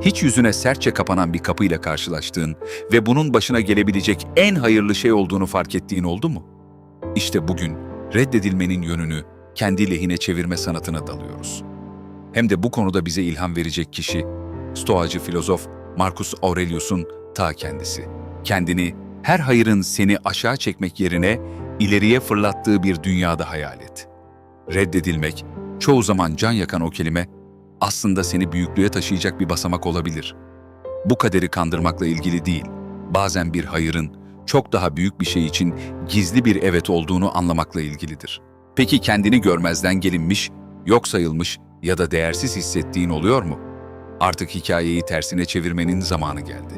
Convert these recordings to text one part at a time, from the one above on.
Hiç yüzüne sertçe kapanan bir kapıyla karşılaştığın ve bunun başına gelebilecek en hayırlı şey olduğunu fark ettiğin oldu mu? İşte bugün reddedilmenin yönünü kendi lehine çevirme sanatına dalıyoruz. Hem de bu konuda bize ilham verecek kişi, Stoacı filozof Marcus Aurelius'un ta kendisi. Kendini her hayırın seni aşağı çekmek yerine ileriye fırlattığı bir dünyada hayal et. Reddedilmek, çoğu zaman can yakan o kelime, aslında seni büyüklüğe taşıyacak bir basamak olabilir. Bu kaderi kandırmakla ilgili değil, bazen bir hayırın çok daha büyük bir şey için gizli bir evet olduğunu anlamakla ilgilidir. Peki kendini görmezden gelinmiş, yok sayılmış ya da değersiz hissettiğin oluyor mu? Artık hikayeyi tersine çevirmenin zamanı geldi.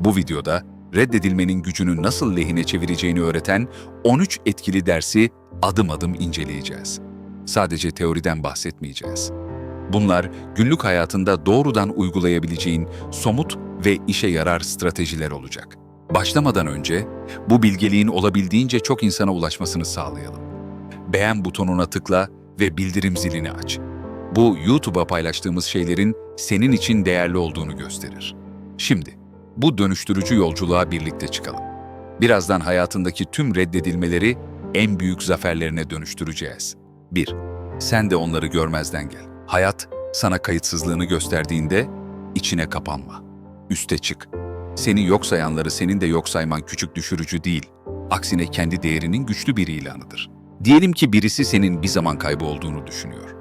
Bu videoda reddedilmenin gücünü nasıl lehine çevireceğini öğreten 13 etkili dersi adım adım inceleyeceğiz. Sadece teoriden bahsetmeyeceğiz. Bunlar günlük hayatında doğrudan uygulayabileceğin somut ve işe yarar stratejiler olacak. Başlamadan önce bu bilgeliğin olabildiğince çok insana ulaşmasını sağlayalım. Beğen butonuna tıkla ve bildirim zilini aç. Bu YouTube'a paylaştığımız şeylerin senin için değerli olduğunu gösterir. Şimdi bu dönüştürücü yolculuğa birlikte çıkalım. Birazdan hayatındaki tüm reddedilmeleri en büyük zaferlerine dönüştüreceğiz. 1. Sen de onları görmezden gel. Hayat sana kayıtsızlığını gösterdiğinde içine kapanma. Üste çık. Seni yok sayanları senin de yok sayman küçük düşürücü değil. Aksine kendi değerinin güçlü bir ilanıdır. Diyelim ki birisi senin bir zaman kaybı olduğunu düşünüyor.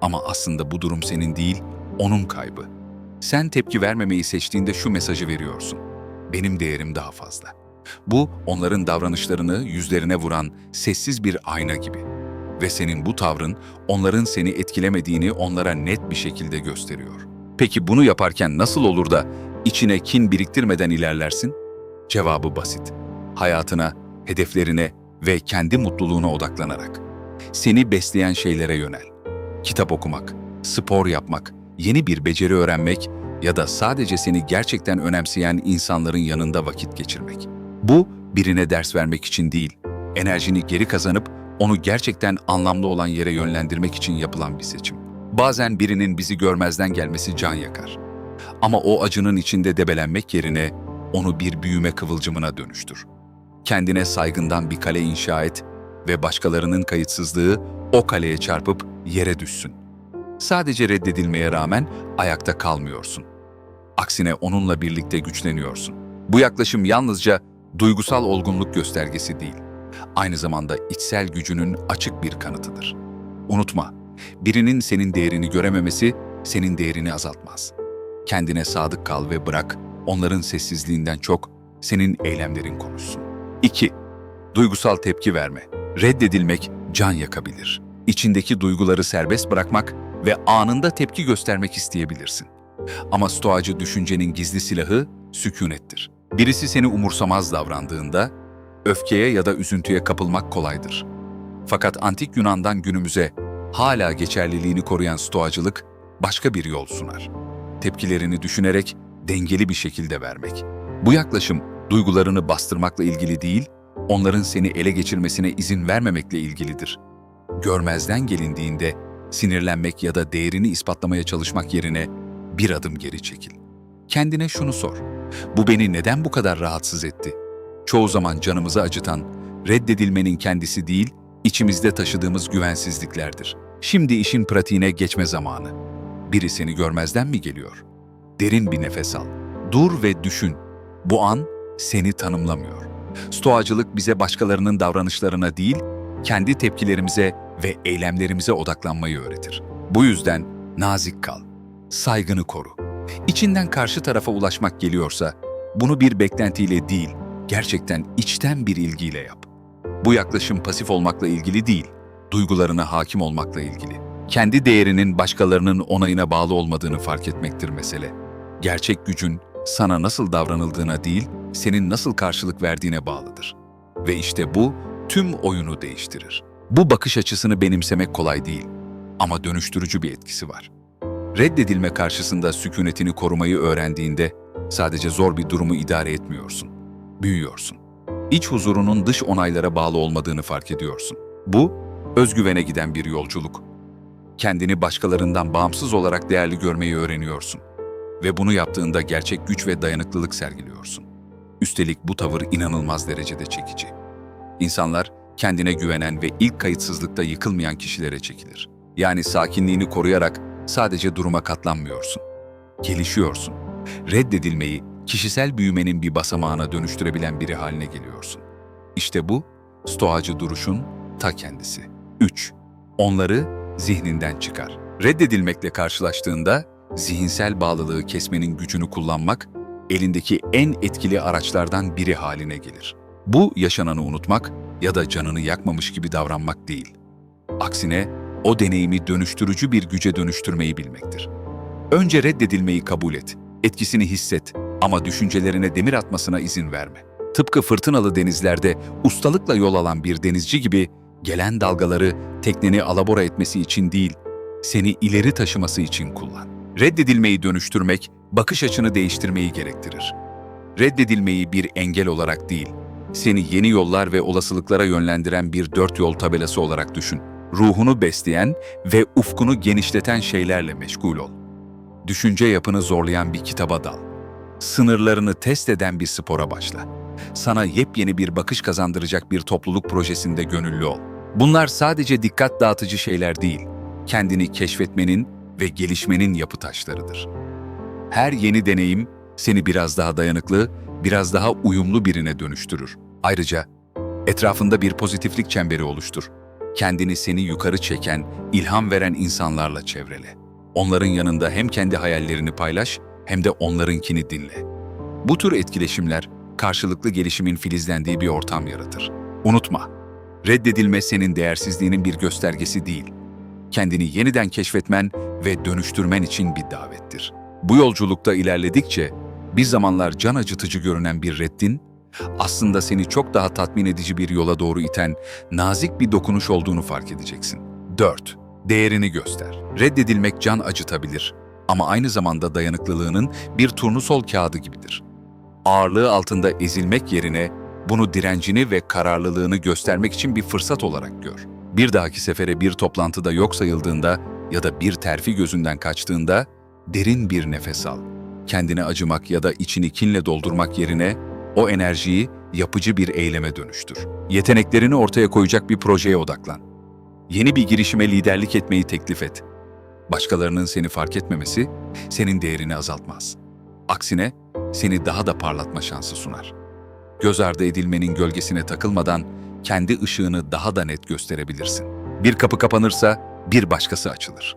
Ama aslında bu durum senin değil, onun kaybı. Sen tepki vermemeyi seçtiğinde şu mesajı veriyorsun. Benim değerim daha fazla. Bu onların davranışlarını yüzlerine vuran sessiz bir ayna gibi. Ve senin bu tavrın onların seni etkilemediğini onlara net bir şekilde gösteriyor. Peki bunu yaparken nasıl olur da içine kin biriktirmeden ilerlersin? Cevabı basit. Hayatına, hedeflerine ve kendi mutluluğuna odaklanarak. Seni besleyen şeylere yönel. Kitap okumak, spor yapmak, yeni bir beceri öğrenmek ya da sadece seni gerçekten önemseyen insanların yanında vakit geçirmek. Bu birine ders vermek için değil, enerjini geri kazanıp onu gerçekten anlamlı olan yere yönlendirmek için yapılan bir seçim. Bazen birinin bizi görmezden gelmesi can yakar. Ama o acının içinde debelenmek yerine onu bir büyüme kıvılcımına dönüştür. Kendine saygından bir kale inşa et ve başkalarının kayıtsızlığı o kaleye çarpıp yere düşsün. Sadece reddedilmeye rağmen ayakta kalmıyorsun. Aksine onunla birlikte güçleniyorsun. Bu yaklaşım yalnızca duygusal olgunluk göstergesi değil, aynı zamanda içsel gücünün açık bir kanıtıdır. Unutma, birinin senin değerini görememesi senin değerini azaltmaz. Kendine sadık kal ve bırak onların sessizliğinden çok senin eylemlerin konuşsun. 2. Duygusal tepki verme. Reddedilmek can yakabilir. İçindeki duyguları serbest bırakmak ve anında tepki göstermek isteyebilirsin. Ama stoacı düşüncenin gizli silahı sükunettir. Birisi seni umursamaz davrandığında öfkeye ya da üzüntüye kapılmak kolaydır. Fakat antik Yunan'dan günümüze hala geçerliliğini koruyan stoacılık başka bir yol sunar. Tepkilerini düşünerek dengeli bir şekilde vermek. Bu yaklaşım duygularını bastırmakla ilgili değil, onların seni ele geçirmesine izin vermemekle ilgilidir. Görmezden gelindiğinde sinirlenmek ya da değerini ispatlamaya çalışmak yerine bir adım geri çekil. Kendine şunu sor. Bu beni neden bu kadar rahatsız etti? Çoğu zaman canımızı acıtan, reddedilmenin kendisi değil, içimizde taşıdığımız güvensizliklerdir. Şimdi işin pratiğine geçme zamanı. Biri seni görmezden mi geliyor? Derin bir nefes al. Dur ve düşün. Bu an seni tanımlamıyor. Stoacılık bize başkalarının davranışlarına değil, kendi tepkilerimize ve eylemlerimize odaklanmayı öğretir. Bu yüzden nazik kal, saygını koru. İçinden karşı tarafa ulaşmak geliyorsa, bunu bir beklentiyle değil, gerçekten içten bir ilgiyle yap. Bu yaklaşım pasif olmakla ilgili değil, duygularına hakim olmakla ilgili. Kendi değerinin başkalarının onayına bağlı olmadığını fark etmektir mesele. Gerçek gücün sana nasıl davranıldığına değil, senin nasıl karşılık verdiğine bağlıdır. Ve işte bu tüm oyunu değiştirir. Bu bakış açısını benimsemek kolay değil ama dönüştürücü bir etkisi var. Reddedilme karşısında sükunetini korumayı öğrendiğinde sadece zor bir durumu idare etmiyorsun, büyüyorsun. İç huzurunun dış onaylara bağlı olmadığını fark ediyorsun. Bu, özgüvene giden bir yolculuk. Kendini başkalarından bağımsız olarak değerli görmeyi öğreniyorsun. ve bunu yaptığında gerçek güç ve dayanıklılık sergiliyorsun. Üstelik bu tavır inanılmaz derecede çekici. İnsanlar kendine güvenen ve ilk kayıtsızlıkta yıkılmayan kişilere çekilir. Yani sakinliğini koruyarak sadece duruma katlanmıyorsun. Gelişiyorsun. Reddedilmeyi kişisel büyümenin bir basamağına dönüştürebilen biri haline geliyorsun. İşte bu stoacı duruşun ta kendisi. 3. Onları zihninden çıkar. Reddedilmekle karşılaştığında zihinsel bağlılığı kesmenin gücünü kullanmak elindeki en etkili araçlardan biri haline gelir. Bu yaşananı unutmak ya da canını yakmamış gibi davranmak değil. Aksine o deneyimi dönüştürücü bir güce dönüştürmeyi bilmektir. Önce reddedilmeyi kabul et, etkisini hisset ama düşüncelerine demir atmasına izin verme. Tıpkı fırtınalı denizlerde ustalıkla yol alan bir denizci gibi gelen dalgaları tekneni alabora etmesi için değil, seni ileri taşıması için kullan. Reddedilmeyi dönüştürmek, bakış açını değiştirmeyi gerektirir. Reddedilmeyi bir engel olarak değil, seni yeni yollar ve olasılıklara yönlendiren bir dört yol tabelası olarak düşün. Ruhunu besleyen ve ufkunu genişleten şeylerle meşgul ol. Düşünce yapını zorlayan bir kitaba dal. Sınırlarını test eden bir spora başla. Sana yepyeni bir bakış kazandıracak bir topluluk projesinde gönüllü ol. Bunlar sadece dikkat dağıtıcı şeyler değil, kendini keşfetmenin ve gelişmenin yapı taşlarıdır. Her yeni deneyim seni biraz daha dayanıklı, biraz daha uyumlu birine dönüştürür. Ayrıca etrafında bir pozitiflik çemberi oluştur. Kendini seni yukarı çeken, ilham veren insanlarla çevrele. Onların yanında hem kendi hayallerini paylaş hem de onlarınkini dinle. Bu tür etkileşimler karşılıklı gelişimin filizlendiği bir ortam yaratır. Unutma, reddedilme senin değersizliğinin bir göstergesi değil. Kendini yeniden keşfetmen ve dönüştürmen için bir davettir. Bu yolculukta ilerledikçe bir zamanlar can acıtıcı görünen bir reddin, aslında seni çok daha tatmin edici bir yola doğru iten nazik bir dokunuş olduğunu fark edeceksin. 4. Değerini göster. Reddedilmek can acıtabilir ama aynı zamanda dayanıklılığının bir turnusol kağıdı gibidir. Ağırlığı altında ezilmek yerine bunu direncini ve kararlılığını göstermek için bir fırsat olarak gör. Bir dahaki sefere bir toplantıda yok sayıldığında ya da bir terfi gözünden kaçtığında derin bir nefes al. Kendine acımak ya da içini kinle doldurmak yerine o enerjiyi yapıcı bir eyleme dönüştür. Yeteneklerini ortaya koyacak bir projeye odaklan. Yeni bir girişime liderlik etmeyi teklif et. Başkalarının seni fark etmemesi senin değerini azaltmaz. Aksine seni daha da parlatma şansı sunar. Göz ardı edilmenin gölgesine takılmadan kendi ışığını daha da net gösterebilirsin. Bir kapı kapanırsa bir başkası açılır.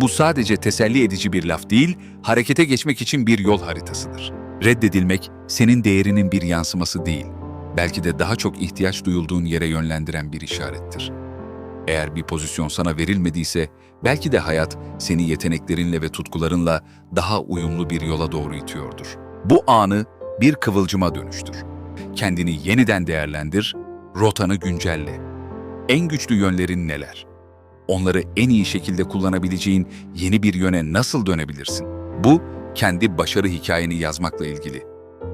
Bu sadece teselli edici bir laf değil, harekete geçmek için bir yol haritasıdır. Reddedilmek senin değerinin bir yansıması değil, belki de daha çok ihtiyaç duyulduğun yere yönlendiren bir işarettir. Eğer bir pozisyon sana verilmediyse, belki de hayat seni yeteneklerinle ve tutkularınla daha uyumlu bir yola doğru itiyordur. Bu anı bir kıvılcıma dönüştür. Kendini yeniden değerlendir, rotanı güncelle. En güçlü yönlerin neler? Onları en iyi şekilde kullanabileceğin yeni bir yöne nasıl dönebilirsin? Bu, kendi başarı hikayeni yazmakla ilgili.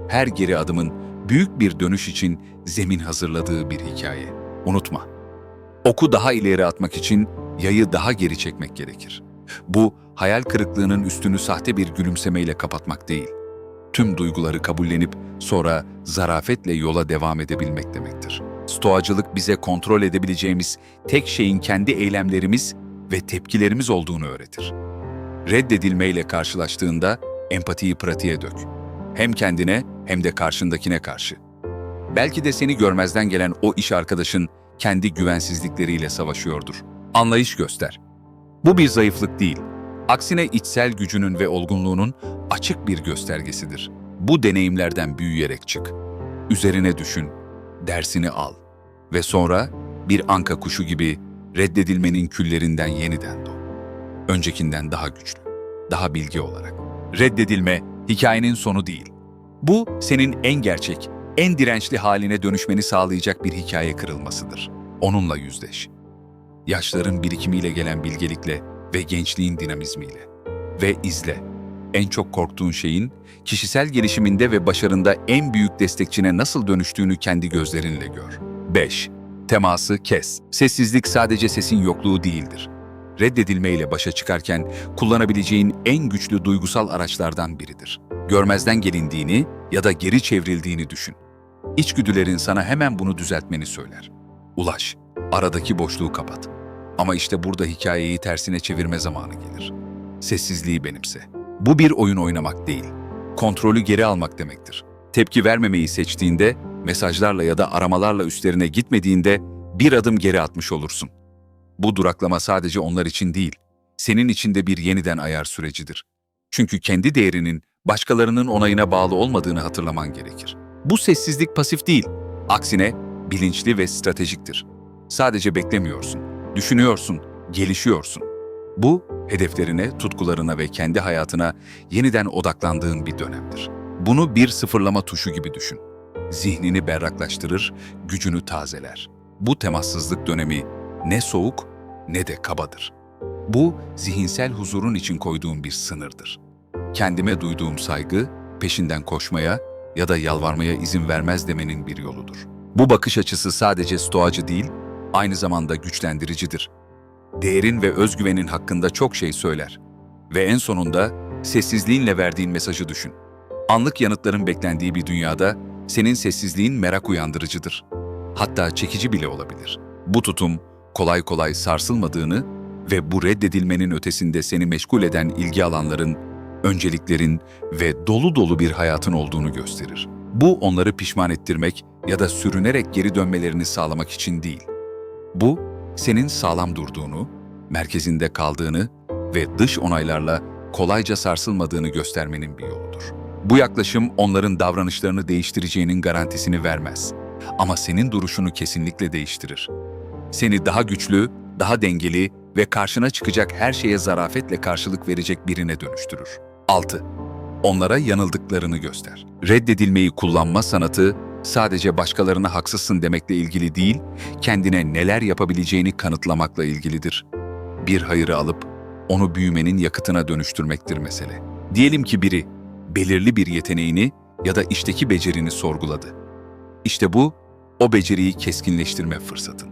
Her geri adımın büyük bir dönüş için zemin hazırladığı bir hikaye. Unutma, oku daha ileri atmak için yayı daha geri çekmek gerekir. Bu, hayal kırıklığının üstünü sahte bir gülümsemeyle kapatmak değil. Tüm duyguları kabullenip sonra zarafetle yola devam edebilmek demektir. Stoacılık bize kontrol edebileceğimiz tek şeyin kendi eylemlerimiz ve tepkilerimiz olduğunu öğretir. Reddedilmeyle karşılaştığında empatiyi pratiğe dök. Hem kendine hem de karşındakine karşı. Belki de seni görmezden gelen o iş arkadaşın kendi güvensizlikleriyle savaşıyordur. Anlayış göster. Bu bir zayıflık değil. Aksine içsel gücünün ve olgunluğunun açık bir göstergesidir. Bu deneyimlerden büyüyerek çık. Üzerine düşün, dersini al ve sonra bir anka kuşu gibi reddedilmenin küllerinden yeniden doğ. Öncekinden daha güçlü, daha bilgi olarak. Reddedilme hikayenin sonu değil. Bu senin en gerçek, en dirençli haline dönüşmeni sağlayacak bir hikaye kırılmasıdır. Onunla yüzleş. Yaşların birikimiyle gelen bilgelikle ve gençliğin dinamizmiyle. Ve izle. En çok korktuğun şeyin kişisel gelişiminde ve başarında en büyük destekçine nasıl dönüştüğünü kendi gözlerinle gör. 5. Teması kes. Sessizlik sadece sesin yokluğu değildir. reddedilmeyle başa çıkarken kullanabileceğin en güçlü duygusal araçlardan biridir. Görmezden gelindiğini ya da geri çevrildiğini düşün. İçgüdülerin sana hemen bunu düzeltmeni söyler. Ulaş, aradaki boşluğu kapat. Ama işte burada hikayeyi tersine çevirme zamanı gelir. Sessizliği benimse. Bu bir oyun oynamak değil, kontrolü geri almak demektir. Tepki vermemeyi seçtiğinde, mesajlarla ya da aramalarla üstlerine gitmediğinde bir adım geri atmış olursun. Bu duraklama sadece onlar için değil, senin için de bir yeniden ayar sürecidir. Çünkü kendi değerinin başkalarının onayına bağlı olmadığını hatırlaman gerekir. Bu sessizlik pasif değil, aksine bilinçli ve stratejiktir. Sadece beklemiyorsun, düşünüyorsun, gelişiyorsun. Bu, hedeflerine, tutkularına ve kendi hayatına yeniden odaklandığın bir dönemdir. Bunu bir sıfırlama tuşu gibi düşün. Zihnini berraklaştırır, gücünü tazeler. Bu temassızlık dönemi ne soğuk ne de kabadır. Bu, zihinsel huzurun için koyduğum bir sınırdır. Kendime duyduğum saygı, peşinden koşmaya ya da yalvarmaya izin vermez demenin bir yoludur. Bu bakış açısı sadece stoacı değil, aynı zamanda güçlendiricidir. Değerin ve özgüvenin hakkında çok şey söyler. Ve en sonunda sessizliğinle verdiğin mesajı düşün. Anlık yanıtların beklendiği bir dünyada senin sessizliğin merak uyandırıcıdır. Hatta çekici bile olabilir. Bu tutum kolay kolay sarsılmadığını ve bu reddedilmenin ötesinde seni meşgul eden ilgi alanların, önceliklerin ve dolu dolu bir hayatın olduğunu gösterir. Bu onları pişman ettirmek ya da sürünerek geri dönmelerini sağlamak için değil. Bu, senin sağlam durduğunu, merkezinde kaldığını ve dış onaylarla kolayca sarsılmadığını göstermenin bir yoludur. Bu yaklaşım onların davranışlarını değiştireceğinin garantisini vermez. Ama senin duruşunu kesinlikle değiştirir. Seni daha güçlü, daha dengeli ve karşına çıkacak her şeye zarafetle karşılık verecek birine dönüştürür. 6. Onlara yanıldıklarını göster. Reddedilmeyi kullanma sanatı sadece başkalarına haksızsın demekle ilgili değil, kendine neler yapabileceğini kanıtlamakla ilgilidir. Bir hayırı alıp onu büyümenin yakıtına dönüştürmektir mesele. Diyelim ki biri belirli bir yeteneğini ya da işteki becerini sorguladı. İşte bu, o beceriyi keskinleştirme fırsatın.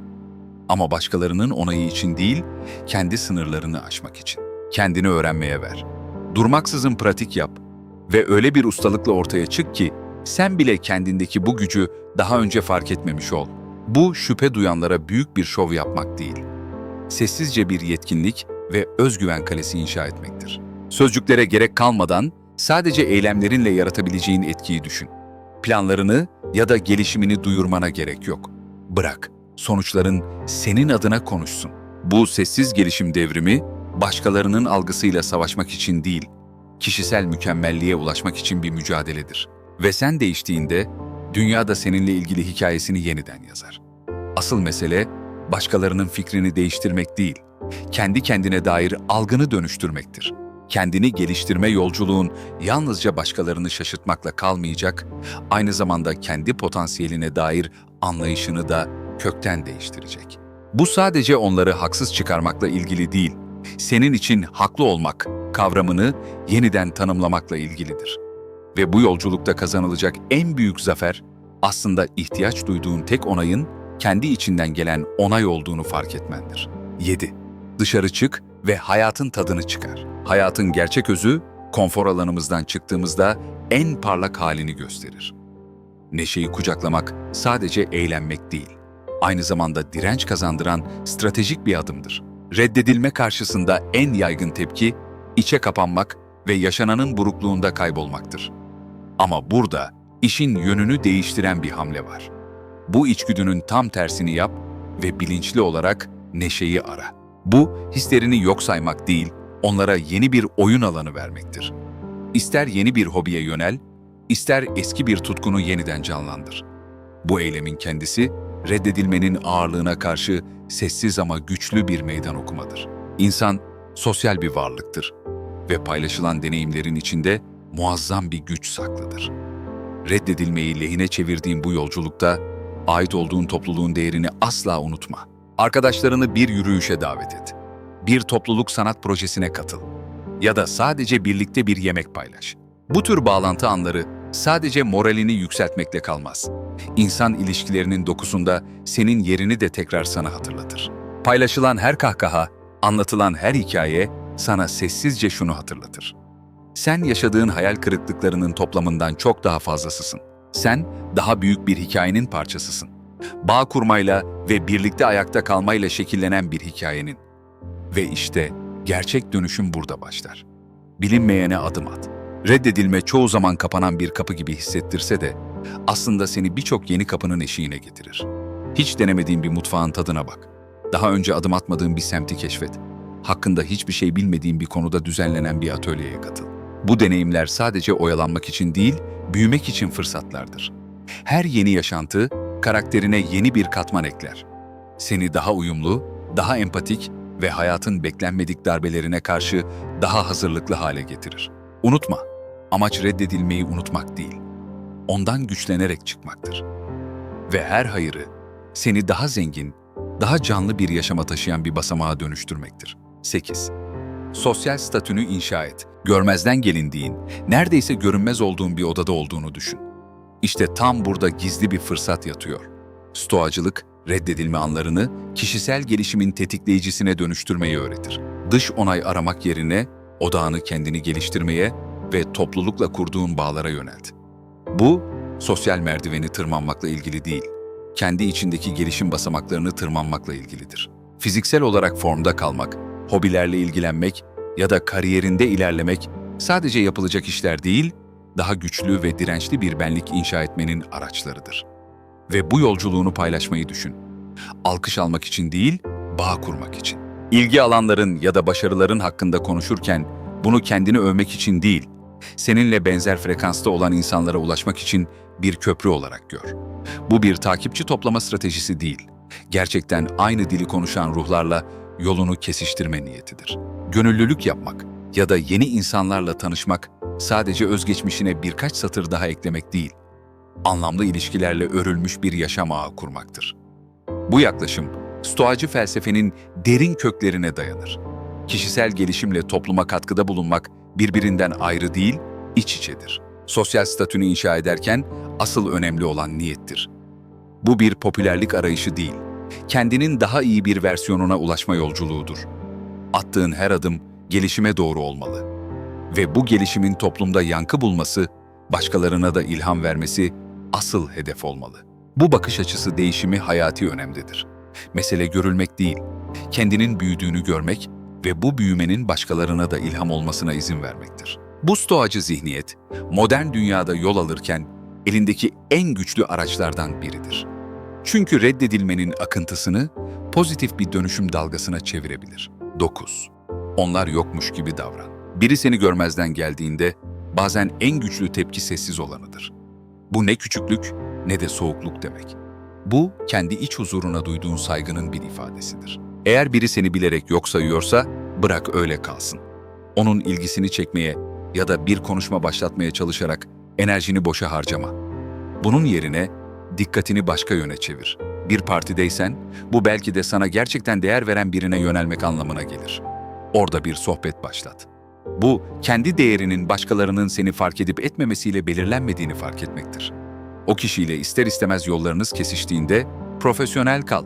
Ama başkalarının onayı için değil, kendi sınırlarını aşmak için. Kendini öğrenmeye ver. Durmaksızın pratik yap ve öyle bir ustalıkla ortaya çık ki sen bile kendindeki bu gücü daha önce fark etmemiş ol. Bu şüphe duyanlara büyük bir şov yapmak değil. Sessizce bir yetkinlik ve özgüven kalesi inşa etmektir. Sözcüklere gerek kalmadan sadece eylemlerinle yaratabileceğin etkiyi düşün. Planlarını ya da gelişimini duyurmana gerek yok. Bırak, sonuçların senin adına konuşsun. Bu sessiz gelişim devrimi, başkalarının algısıyla savaşmak için değil, kişisel mükemmelliğe ulaşmak için bir mücadeledir. Ve sen değiştiğinde, dünya da seninle ilgili hikayesini yeniden yazar. Asıl mesele, başkalarının fikrini değiştirmek değil, kendi kendine dair algını dönüştürmektir. Kendini geliştirme yolculuğun yalnızca başkalarını şaşırtmakla kalmayacak, aynı zamanda kendi potansiyeline dair anlayışını da kökten değiştirecek. Bu sadece onları haksız çıkarmakla ilgili değil, senin için haklı olmak kavramını yeniden tanımlamakla ilgilidir. Ve bu yolculukta kazanılacak en büyük zafer aslında ihtiyaç duyduğun tek onayın kendi içinden gelen onay olduğunu fark etmendir. 7. Dışarı çık ve hayatın tadını çıkar. Hayatın gerçek özü, konfor alanımızdan çıktığımızda en parlak halini gösterir. Neşeyi kucaklamak sadece eğlenmek değil, aynı zamanda direnç kazandıran stratejik bir adımdır. Reddedilme karşısında en yaygın tepki, içe kapanmak ve yaşananın burukluğunda kaybolmaktır. Ama burada işin yönünü değiştiren bir hamle var. Bu içgüdünün tam tersini yap ve bilinçli olarak neşeyi ara. Bu hislerini yok saymak değil, onlara yeni bir oyun alanı vermektir. İster yeni bir hobiye yönel, ister eski bir tutkunu yeniden canlandır. Bu eylemin kendisi reddedilmenin ağırlığına karşı sessiz ama güçlü bir meydan okumadır. İnsan sosyal bir varlıktır ve paylaşılan deneyimlerin içinde muazzam bir güç saklıdır. Reddedilmeyi lehine çevirdiğin bu yolculukta ait olduğun topluluğun değerini asla unutma. Arkadaşlarını bir yürüyüşe davet et. Bir topluluk sanat projesine katıl. Ya da sadece birlikte bir yemek paylaş. Bu tür bağlantı anları sadece moralini yükseltmekle kalmaz. İnsan ilişkilerinin dokusunda senin yerini de tekrar sana hatırlatır. Paylaşılan her kahkaha, Anlatılan her hikaye sana sessizce şunu hatırlatır. Sen yaşadığın hayal kırıklıklarının toplamından çok daha fazlasısın. Sen daha büyük bir hikayenin parçasısın. Bağ kurmayla ve birlikte ayakta kalmayla şekillenen bir hikayenin. Ve işte gerçek dönüşüm burada başlar. Bilinmeyene adım at. Reddedilme çoğu zaman kapanan bir kapı gibi hissettirse de aslında seni birçok yeni kapının eşiğine getirir. Hiç denemediğin bir mutfağın tadına bak. Daha önce adım atmadığın bir semti keşfet. Hakkında hiçbir şey bilmediğin bir konuda düzenlenen bir atölyeye katıl. Bu deneyimler sadece oyalanmak için değil, büyümek için fırsatlardır. Her yeni yaşantı karakterine yeni bir katman ekler. Seni daha uyumlu, daha empatik ve hayatın beklenmedik darbelerine karşı daha hazırlıklı hale getirir. Unutma, amaç reddedilmeyi unutmak değil, ondan güçlenerek çıkmaktır. Ve her hayırı seni daha zengin, daha canlı bir yaşama taşıyan bir basamağa dönüştürmektir. 8. Sosyal statünü inşa et. Görmezden gelindiğin, neredeyse görünmez olduğun bir odada olduğunu düşün. İşte tam burada gizli bir fırsat yatıyor. Stoacılık, reddedilme anlarını kişisel gelişimin tetikleyicisine dönüştürmeyi öğretir. Dış onay aramak yerine odağını kendini geliştirmeye ve toplulukla kurduğun bağlara yönelt. Bu, sosyal merdiveni tırmanmakla ilgili değil, kendi içindeki gelişim basamaklarını tırmanmakla ilgilidir. Fiziksel olarak formda kalmak, hobilerle ilgilenmek ya da kariyerinde ilerlemek sadece yapılacak işler değil, daha güçlü ve dirençli bir benlik inşa etmenin araçlarıdır. Ve bu yolculuğunu paylaşmayı düşün. Alkış almak için değil, bağ kurmak için. İlgi alanların ya da başarıların hakkında konuşurken bunu kendini övmek için değil, seninle benzer frekansta olan insanlara ulaşmak için bir köprü olarak gör. Bu bir takipçi toplama stratejisi değil, gerçekten aynı dili konuşan ruhlarla yolunu kesiştirme niyetidir. Gönüllülük yapmak ya da yeni insanlarla tanışmak sadece özgeçmişine birkaç satır daha eklemek değil, anlamlı ilişkilerle örülmüş bir yaşam ağı kurmaktır. Bu yaklaşım, Stoacı felsefenin derin köklerine dayanır. Kişisel gelişimle topluma katkıda bulunmak birbirinden ayrı değil, iç içedir. Sosyal statünü inşa ederken asıl önemli olan niyettir. Bu bir popülerlik arayışı değil, kendinin daha iyi bir versiyonuna ulaşma yolculuğudur. Attığın her adım gelişime doğru olmalı. Ve bu gelişimin toplumda yankı bulması, başkalarına da ilham vermesi asıl hedef olmalı. Bu bakış açısı değişimi hayati önemlidir. Mesele görülmek değil, kendinin büyüdüğünü görmek ve bu büyümenin başkalarına da ilham olmasına izin vermektir. Bu stoacı zihniyet, modern dünyada yol alırken elindeki en güçlü araçlardan biridir. Çünkü reddedilmenin akıntısını pozitif bir dönüşüm dalgasına çevirebilir. 9. Onlar yokmuş gibi davran. Biri seni görmezden geldiğinde bazen en güçlü tepki sessiz olanıdır. Bu ne küçüklük ne de soğukluk demek. Bu kendi iç huzuruna duyduğun saygının bir ifadesidir. Eğer biri seni bilerek yok sayıyorsa bırak öyle kalsın. Onun ilgisini çekmeye ya da bir konuşma başlatmaya çalışarak enerjini boşa harcama. Bunun yerine dikkatini başka yöne çevir. Bir partideysen bu belki de sana gerçekten değer veren birine yönelmek anlamına gelir. Orada bir sohbet başlat. Bu kendi değerinin başkalarının seni fark edip etmemesiyle belirlenmediğini fark etmektir. O kişiyle ister istemez yollarınız kesiştiğinde profesyonel kal.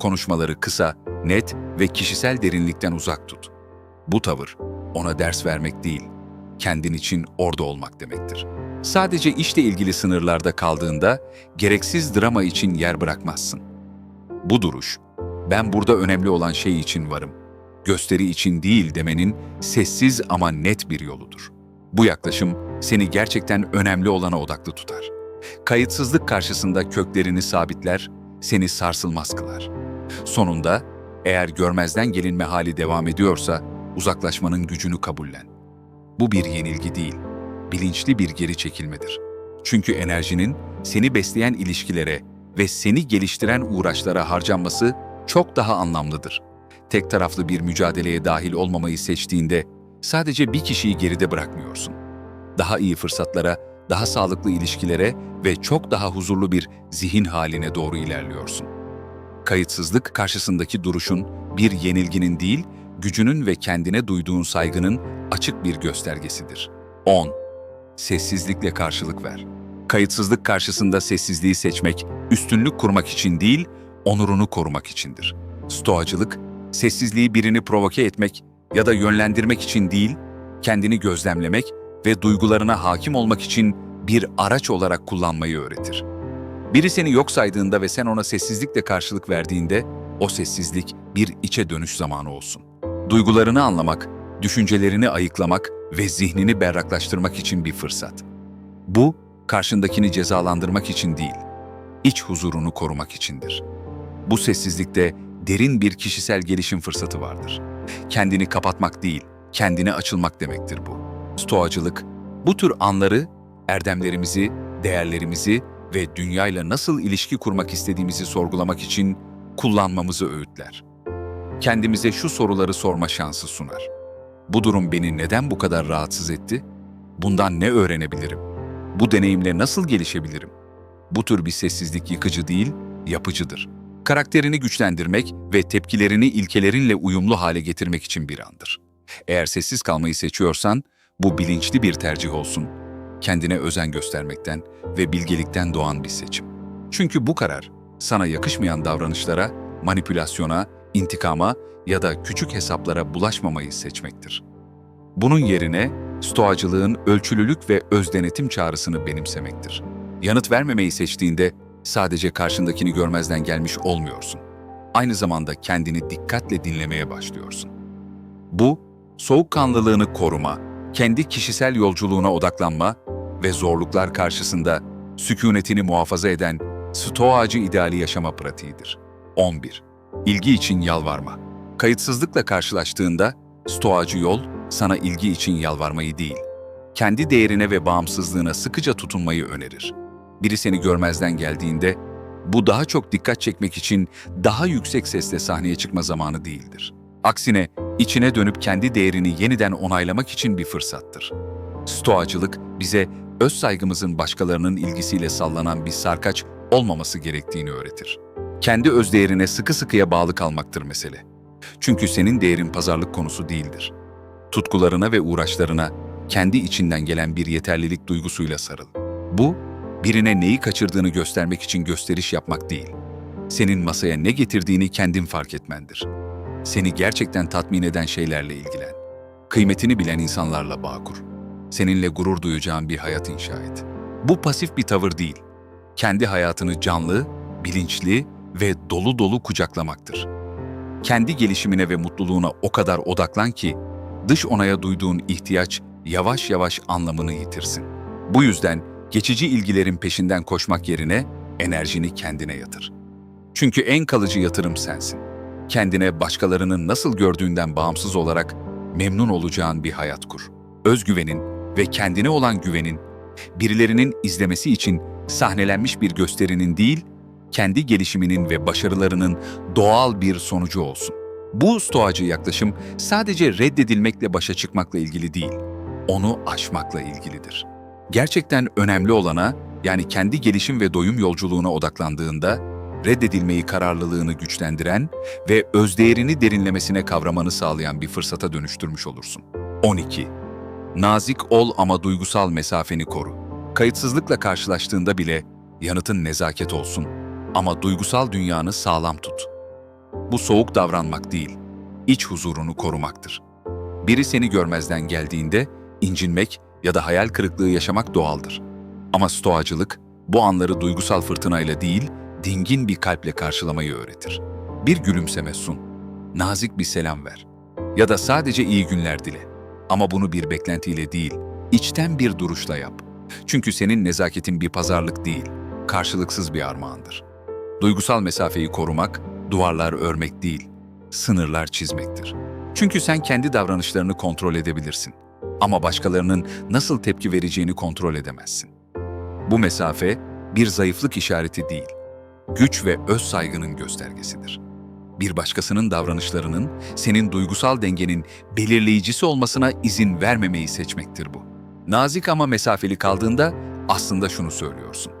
Konuşmaları kısa, net ve kişisel derinlikten uzak tut. Bu tavır ona ders vermek değil, kendin için orada olmak demektir. Sadece işle ilgili sınırlarda kaldığında gereksiz drama için yer bırakmazsın. Bu duruş, ben burada önemli olan şey için varım, gösteri için değil demenin sessiz ama net bir yoludur. Bu yaklaşım seni gerçekten önemli olana odaklı tutar. Kayıtsızlık karşısında köklerini sabitler, seni sarsılmaz kılar. Sonunda eğer görmezden gelinme hali devam ediyorsa uzaklaşmanın gücünü kabullen. Bu bir yenilgi değil, bilinçli bir geri çekilmedir. Çünkü enerjinin seni besleyen ilişkilere ve seni geliştiren uğraşlara harcanması çok daha anlamlıdır. Tek taraflı bir mücadeleye dahil olmamayı seçtiğinde sadece bir kişiyi geride bırakmıyorsun. Daha iyi fırsatlara, daha sağlıklı ilişkilere ve çok daha huzurlu bir zihin haline doğru ilerliyorsun. Kayıtsızlık karşısındaki duruşun bir yenilginin değil, gücünün ve kendine duyduğun saygının açık bir göstergesidir. 10. Sessizlikle karşılık ver. Kayıtsızlık karşısında sessizliği seçmek, üstünlük kurmak için değil, onurunu korumak içindir. Stoacılık, Sessizliği birini provoke etmek ya da yönlendirmek için değil, kendini gözlemlemek ve duygularına hakim olmak için bir araç olarak kullanmayı öğretir. Biri seni yok saydığında ve sen ona sessizlikle karşılık verdiğinde, o sessizlik bir içe dönüş zamanı olsun. Duygularını anlamak, düşüncelerini ayıklamak ve zihnini berraklaştırmak için bir fırsat. Bu, karşındakini cezalandırmak için değil, iç huzurunu korumak içindir. Bu sessizlikte derin bir kişisel gelişim fırsatı vardır. Kendini kapatmak değil, kendine açılmak demektir bu. Stoacılık, bu tür anları, erdemlerimizi, değerlerimizi ve dünyayla nasıl ilişki kurmak istediğimizi sorgulamak için kullanmamızı öğütler. Kendimize şu soruları sorma şansı sunar. Bu durum beni neden bu kadar rahatsız etti? Bundan ne öğrenebilirim? Bu deneyimle nasıl gelişebilirim? Bu tür bir sessizlik yıkıcı değil, yapıcıdır. Karakterini güçlendirmek ve tepkilerini ilkelerinle uyumlu hale getirmek için bir andır. Eğer sessiz kalmayı seçiyorsan, bu bilinçli bir tercih olsun. Kendine özen göstermekten ve bilgelikten doğan bir seçim. Çünkü bu karar, sana yakışmayan davranışlara, manipülasyona, intikama ya da küçük hesaplara bulaşmamayı seçmektir. Bunun yerine stoacılığın ölçülülük ve özdenetim çağrısını benimsemektir. Yanıt vermemeyi seçtiğinde sadece karşındakini görmezden gelmiş olmuyorsun. Aynı zamanda kendini dikkatle dinlemeye başlıyorsun. Bu, soğukkanlılığını koruma, kendi kişisel yolculuğuna odaklanma ve zorluklar karşısında sükunetini muhafaza eden stoacı ideali yaşama pratiğidir. 11. İlgi için yalvarma. Kayıtsızlıkla karşılaştığında stoacı yol sana ilgi için yalvarmayı değil, kendi değerine ve bağımsızlığına sıkıca tutunmayı önerir. Biri seni görmezden geldiğinde bu daha çok dikkat çekmek için daha yüksek sesle sahneye çıkma zamanı değildir. Aksine içine dönüp kendi değerini yeniden onaylamak için bir fırsattır. Stoacılık bize öz saygımızın başkalarının ilgisiyle sallanan bir sarkaç olmaması gerektiğini öğretir. Kendi öz değerine sıkı sıkıya bağlı kalmaktır mesele. Çünkü senin değerin pazarlık konusu değildir. Tutkularına ve uğraşlarına kendi içinden gelen bir yeterlilik duygusuyla sarıl. Bu, birine neyi kaçırdığını göstermek için gösteriş yapmak değil. Senin masaya ne getirdiğini kendin fark etmendir. Seni gerçekten tatmin eden şeylerle ilgilen. Kıymetini bilen insanlarla bağ kur. Seninle gurur duyacağın bir hayat inşa et. Bu pasif bir tavır değil. Kendi hayatını canlı, bilinçli ve dolu dolu kucaklamaktır. Kendi gelişimine ve mutluluğuna o kadar odaklan ki dış onaya duyduğun ihtiyaç yavaş yavaş anlamını yitirsin. Bu yüzden geçici ilgilerin peşinden koşmak yerine enerjini kendine yatır. Çünkü en kalıcı yatırım sensin. Kendine başkalarının nasıl gördüğünden bağımsız olarak memnun olacağın bir hayat kur. Özgüvenin ve kendine olan güvenin birilerinin izlemesi için sahnelenmiş bir gösterinin değil, kendi gelişiminin ve başarılarının doğal bir sonucu olsun. Bu stoacı yaklaşım sadece reddedilmekle başa çıkmakla ilgili değil, onu aşmakla ilgilidir. Gerçekten önemli olana, yani kendi gelişim ve doyum yolculuğuna odaklandığında, reddedilmeyi kararlılığını güçlendiren ve özdeğerini derinlemesine kavramanı sağlayan bir fırsata dönüştürmüş olursun. 12. Nazik ol ama duygusal mesafeni koru. Kayıtsızlıkla karşılaştığında bile yanıtın nezaket olsun ama duygusal dünyanı sağlam tut. Bu soğuk davranmak değil, iç huzurunu korumaktır. Biri seni görmezden geldiğinde incinmek ya da hayal kırıklığı yaşamak doğaldır. Ama stoacılık bu anları duygusal fırtınayla değil, dingin bir kalple karşılamayı öğretir. Bir gülümseme sun, nazik bir selam ver ya da sadece iyi günler dile. Ama bunu bir beklentiyle değil, içten bir duruşla yap. Çünkü senin nezaketin bir pazarlık değil, karşılıksız bir armağandır. Duygusal mesafeyi korumak, duvarlar örmek değil, sınırlar çizmektir. Çünkü sen kendi davranışlarını kontrol edebilirsin. Ama başkalarının nasıl tepki vereceğini kontrol edemezsin. Bu mesafe bir zayıflık işareti değil, güç ve öz saygının göstergesidir. Bir başkasının davranışlarının senin duygusal dengenin belirleyicisi olmasına izin vermemeyi seçmektir bu. Nazik ama mesafeli kaldığında aslında şunu söylüyorsun.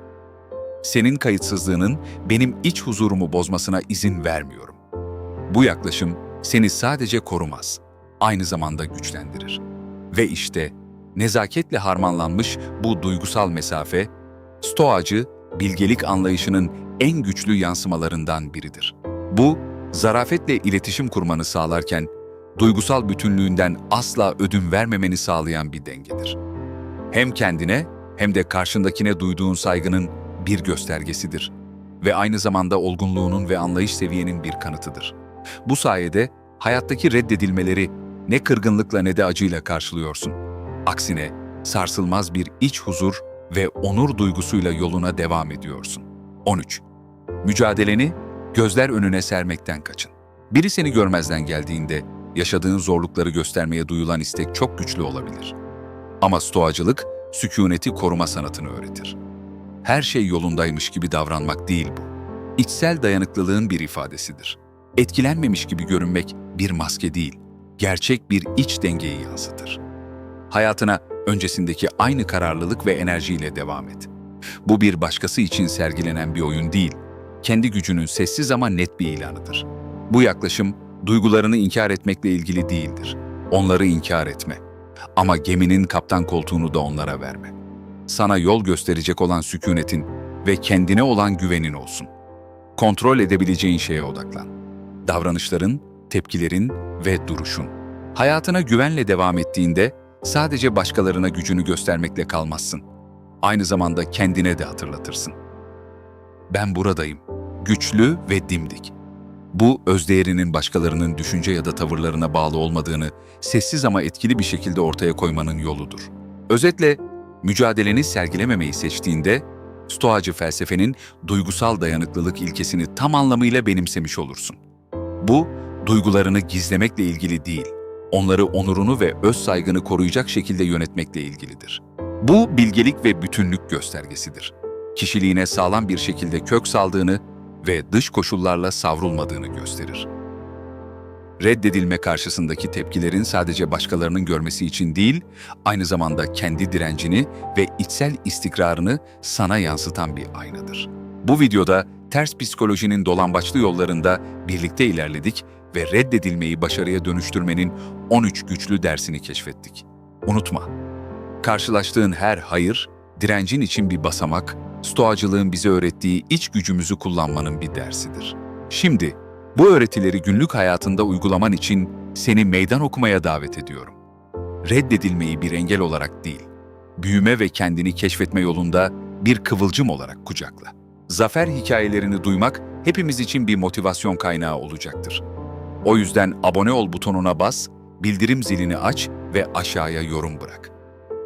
Senin kayıtsızlığının benim iç huzurumu bozmasına izin vermiyorum. Bu yaklaşım seni sadece korumaz, aynı zamanda güçlendirir. Ve işte nezaketle harmanlanmış bu duygusal mesafe, stoacı, bilgelik anlayışının en güçlü yansımalarından biridir. Bu, zarafetle iletişim kurmanı sağlarken, duygusal bütünlüğünden asla ödün vermemeni sağlayan bir dengedir. Hem kendine hem de karşındakine duyduğun saygının bir göstergesidir ve aynı zamanda olgunluğunun ve anlayış seviyenin bir kanıtıdır. Bu sayede hayattaki reddedilmeleri ne kırgınlıkla ne de acıyla karşılıyorsun. Aksine sarsılmaz bir iç huzur ve onur duygusuyla yoluna devam ediyorsun. 13. Mücadeleni gözler önüne sermekten kaçın. Biri seni görmezden geldiğinde yaşadığın zorlukları göstermeye duyulan istek çok güçlü olabilir. Ama stoacılık, sükuneti koruma sanatını öğretir. Her şey yolundaymış gibi davranmak değil bu. İçsel dayanıklılığın bir ifadesidir. Etkilenmemiş gibi görünmek bir maske değil, gerçek bir iç dengeyi yansıtır. Hayatına öncesindeki aynı kararlılık ve enerjiyle devam et. Bu bir başkası için sergilenen bir oyun değil, kendi gücünün sessiz ama net bir ilanıdır. Bu yaklaşım, duygularını inkar etmekle ilgili değildir. Onları inkar etme. Ama geminin kaptan koltuğunu da onlara verme. Sana yol gösterecek olan sükunetin ve kendine olan güvenin olsun. Kontrol edebileceğin şeye odaklan. Davranışların, tepkilerin ve duruşun. Hayatına güvenle devam ettiğinde sadece başkalarına gücünü göstermekle kalmazsın. Aynı zamanda kendine de hatırlatırsın. Ben buradayım. Güçlü ve dimdik. Bu özdeğerinin başkalarının düşünce ya da tavırlarına bağlı olmadığını sessiz ama etkili bir şekilde ortaya koymanın yoludur. Özetle mücadeleni sergilememeyi seçtiğinde Stoacı felsefenin duygusal dayanıklılık ilkesini tam anlamıyla benimsemiş olursun. Bu, duygularını gizlemekle ilgili değil, onları onurunu ve öz saygını koruyacak şekilde yönetmekle ilgilidir. Bu, bilgelik ve bütünlük göstergesidir. Kişiliğine sağlam bir şekilde kök saldığını ve dış koşullarla savrulmadığını gösterir. Reddedilme karşısındaki tepkilerin sadece başkalarının görmesi için değil, aynı zamanda kendi direncini ve içsel istikrarını sana yansıtan bir aynadır. Bu videoda ters psikolojinin dolambaçlı yollarında birlikte ilerledik ve reddedilmeyi başarıya dönüştürmenin 13 güçlü dersini keşfettik. Unutma, karşılaştığın her hayır, direncin için bir basamak, stoacılığın bize öğrettiği iç gücümüzü kullanmanın bir dersidir. Şimdi, bu öğretileri günlük hayatında uygulaman için seni meydan okumaya davet ediyorum. Reddedilmeyi bir engel olarak değil, büyüme ve kendini keşfetme yolunda bir kıvılcım olarak kucakla. Zafer hikayelerini duymak hepimiz için bir motivasyon kaynağı olacaktır. O yüzden abone ol butonuna bas, bildirim zilini aç ve aşağıya yorum bırak.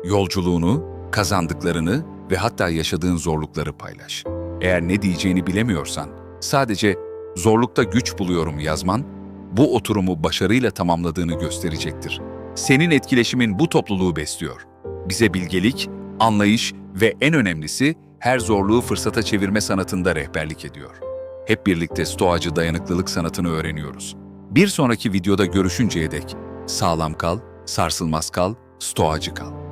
Yolculuğunu, kazandıklarını ve hatta yaşadığın zorlukları paylaş. Eğer ne diyeceğini bilemiyorsan, sadece zorlukta güç buluyorum yazman, bu oturumu başarıyla tamamladığını gösterecektir. Senin etkileşimin bu topluluğu besliyor. Bize bilgelik, anlayış ve en önemlisi her zorluğu fırsata çevirme sanatında rehberlik ediyor. Hep birlikte stoacı dayanıklılık sanatını öğreniyoruz. Bir sonraki videoda görüşünceye dek sağlam kal, sarsılmaz kal, stoacı kal.